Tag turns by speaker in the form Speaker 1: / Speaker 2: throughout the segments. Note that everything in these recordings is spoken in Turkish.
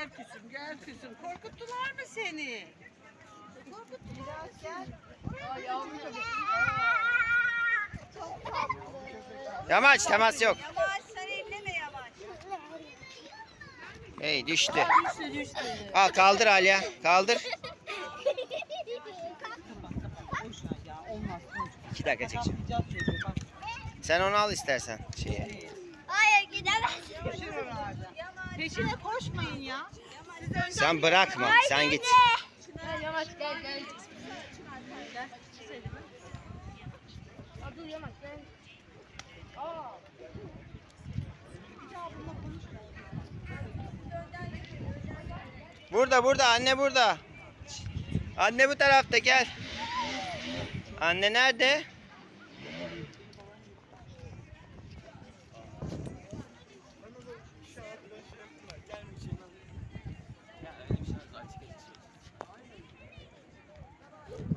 Speaker 1: Gel kızım gel kızım. Korkuttular mı seni? Korkuttular. Gel. Ay yavrum.
Speaker 2: Çok tatlı.
Speaker 3: Yamaç temas yok.
Speaker 1: Yavaş sen elleme yavaş.
Speaker 3: Hey düştü.
Speaker 1: Düştü düştü.
Speaker 3: Al kaldır Aliye. Kaldır.
Speaker 1: Olmaz.
Speaker 3: İki dakika çekeceğim. Sen onu al istersen şeye.
Speaker 2: Hayır gidemez.
Speaker 1: Peşine koşmayın ya.
Speaker 3: Sen bırakma. Sen git.
Speaker 2: Yavaş gel gel. Aa, dur yavaş gel. Aa.
Speaker 3: Burada burada anne burada. Anne bu tarafta gel. Anne nerede?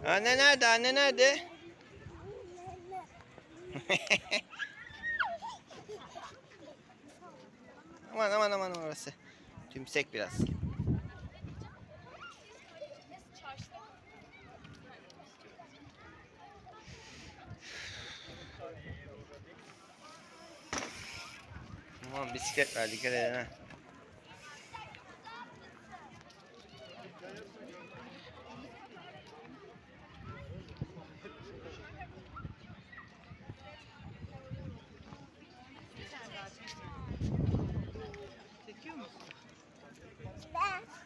Speaker 3: Anne nerede? Anne nerede? aman aman aman orası. Tümsek biraz. Aman bisiklet dikkat edin ha.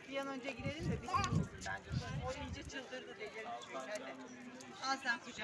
Speaker 1: Bir an önce gidelim de bitirmesin bence. O iyice çıldırdı delirdi çünkü. Hadi. Al sen kucağına.